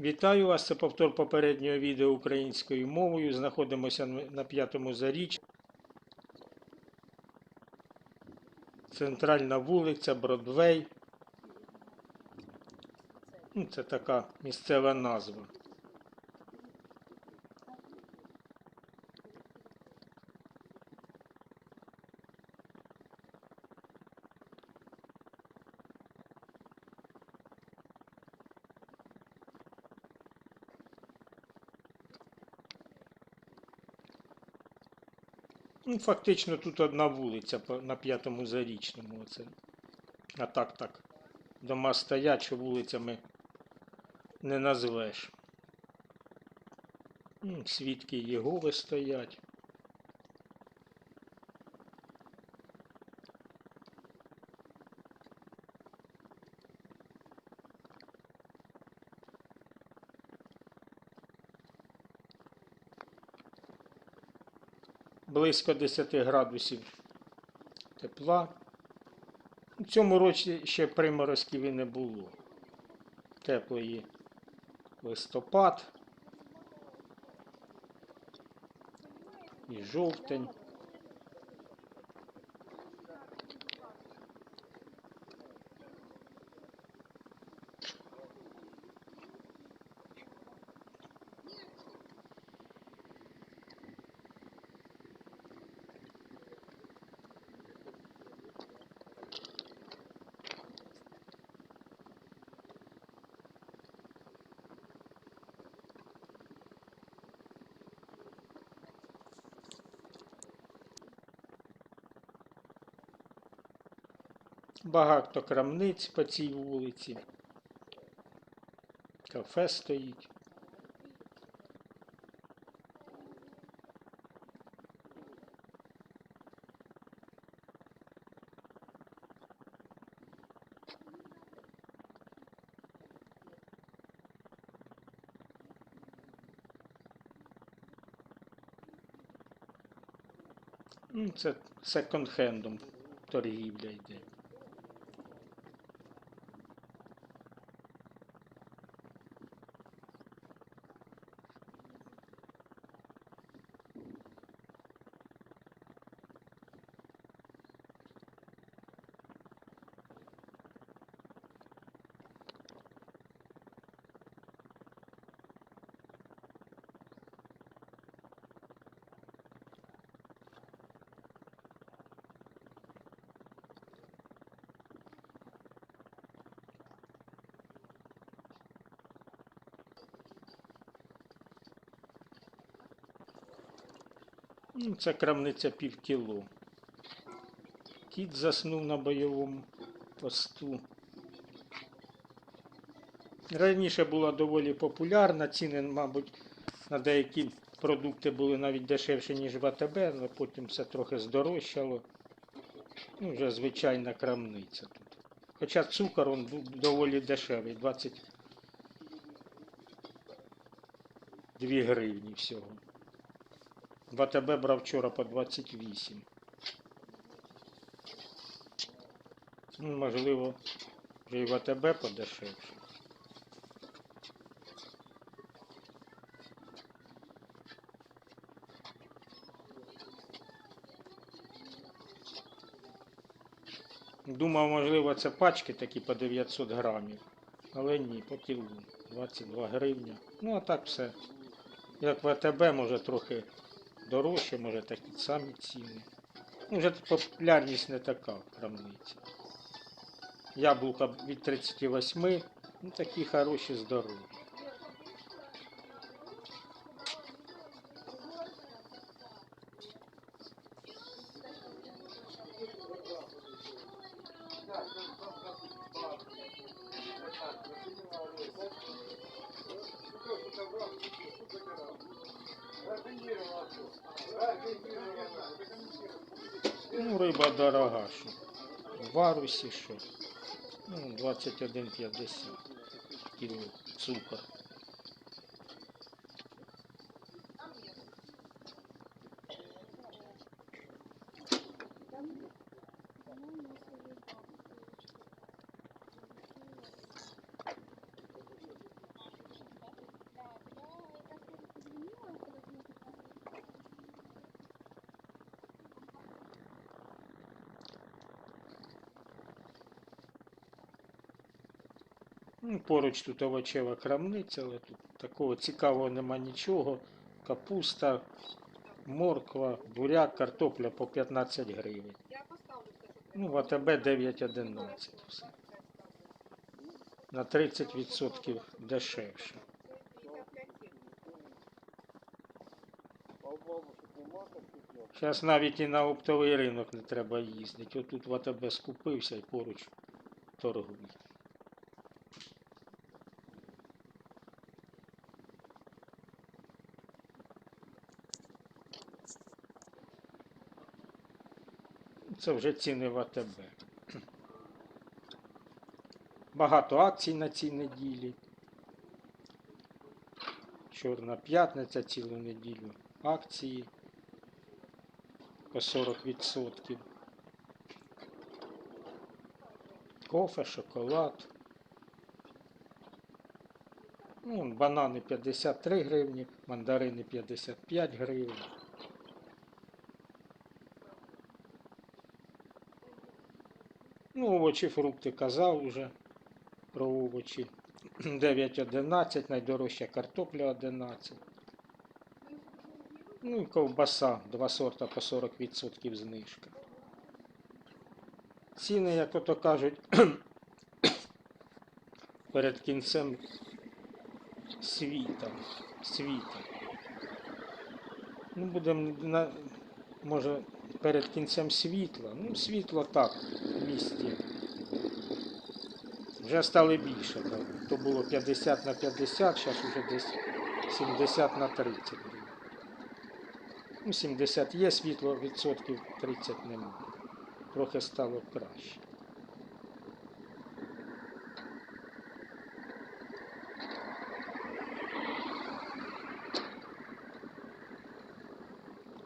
Вітаю вас! Це повтор попереднього відео українською мовою. Знаходимося на п'ятому заріч. Центральна вулиця, Бродвей. Ну, Це така місцева назва. Ну, фактично тут одна вулиця на п'ятому зарічному. Оце. А так, так. Дома стоять, що вулицями не назвеш. Свідки Єгови стоять. Близько 10 градусів тепла. У цьому році ще приморозків і не було. Теплий листопад і жовтень. Багато крамниць по цій вулиці. Кафе стоїть. Ну, Це секонд-хендом торгівля йде. Ну, Це крамниця пів кіло. Кіт заснув на бойовому посту. Раніше була доволі популярна, ціни, мабуть, на деякі продукти були навіть дешевші, ніж в АТБ, але потім все трохи здорожчало. Ну, вже звичайна крамниця тут. Хоча цукор он був доволі дешевий, 22 гривні всього. В АТБ брав вчора по 28. Ну, можливо, і в АТБ подешевше. Думав, можливо, це пачки такі по 900 грамів. Але ні, по кілу. 22 гривня. Ну, а так все. Як в АТБ, може трохи дорожче, може такі самі ціни. Ну, вже популярність не така в крамниці. Яблука від 38, ну такі хороші, здорові. Риба дорога, що. В варусі, що. Ну, 21,50 кіло цукор. Ну, поруч тут овочева крамниця, але тут такого цікавого нема нічого. Капуста, морква, буряк, картопля по 15 гривень. Ну, в АТБ 9,11 все. На 30% дешевше. Зараз навіть і на оптовий ринок не треба їздити. Отут в АТБ скупився і поруч торгує. Це вже ціни в АТБ. Багато акцій на цій неділі. Чорна п'ятниця цілу неділю. Акції по 40%. Кофе, шоколад. Ну, банани 53 гривні, мандарини 55 гривень. Ну, овочі, фрукти казав уже про овочі. 9,11, найдорожча картопля 11. Ну і ковбаса, два сорта по 40% знижка. Ціни, як ото кажуть, перед кінцем світа. світа. Ну, будемо може, перед кінцем світла. Ну, світло так, місті. Вже стали більше. То було 50 на 50, зараз вже десь 70 на 30. Ну, 70 є світло, відсотків 30 немає. Трохи стало краще.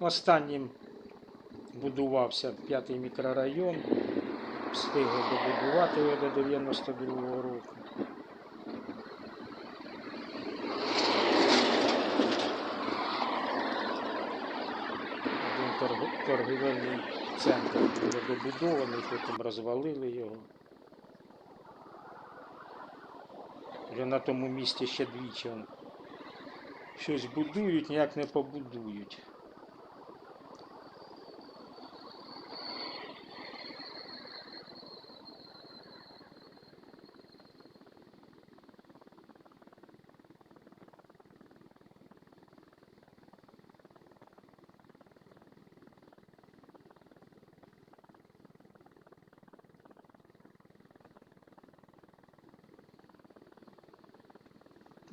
Останнім будувався п'ятий мікрорайон. Встигли добудувати його до 92-го року. Один торг- торгівельний центр був добудований, потім розвалили його. Вже на тому місці ще двічі щось будують, ніяк не побудують.